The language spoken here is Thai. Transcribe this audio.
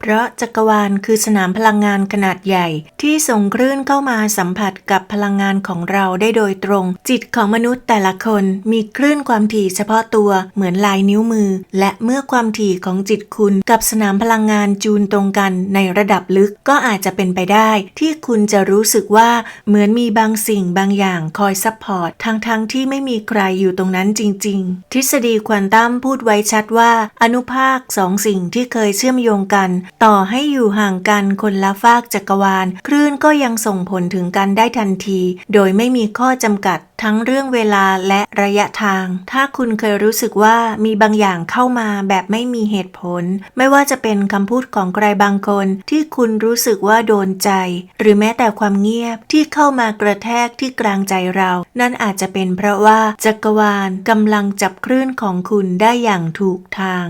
เพราะจักรวาลคือสนามพลังงานขนาดใหญ่ ที่ส่งคลื่นเข้ามาสัมผัสกับพลังงานของเราได้โดยตรง จิตของมนุษย์แต่ละคนมีคลื่นความถี่เฉพาะตัวเหมือนลายนิ้วมือ และเมื่อความถี่ของจิตคุณกับสนามพลังงานจูนตรงกันในระดับลึกก็อาจจะเป็นไปได้ ที่คุณจะรู้สึกว่าเหมือนมีบางสิ่งบางอย่างคอยซัพพอร์ตทั้งๆทที่ไม่มีใครอยู่ตรงนั้นจริง ๆ ทฤษฎีควอนตัมพูดไว้ชัดว่า อนุภาคสองสิ่งที่เคยเชื่อมโยงกันต่อให้อยู่ห่างกันคนละฟากจักรวาล คลื่นก็ยังส่งผลถึงกันได้ทันที โดยไม่มีข้อจำกัดทั้งเรื่องเวลาและระยะทาง ถ้าคุณเคยรู้สึกว่ามีบางอย่างเข้ามาแบบไม่มีเหตุผล ไม่ว่าจะเป็นคำพูดของใครบางคน ที่คุณรู้สึกว่าโดนใจ หรือแม้แต่ความเงียบที่เข้ามากระแทกที่กลางใจเรา นั่นอาจจะเป็นเพราะว่าจักรวาลกำลังจับคลื่นของคุณได้อย่างถูกทาง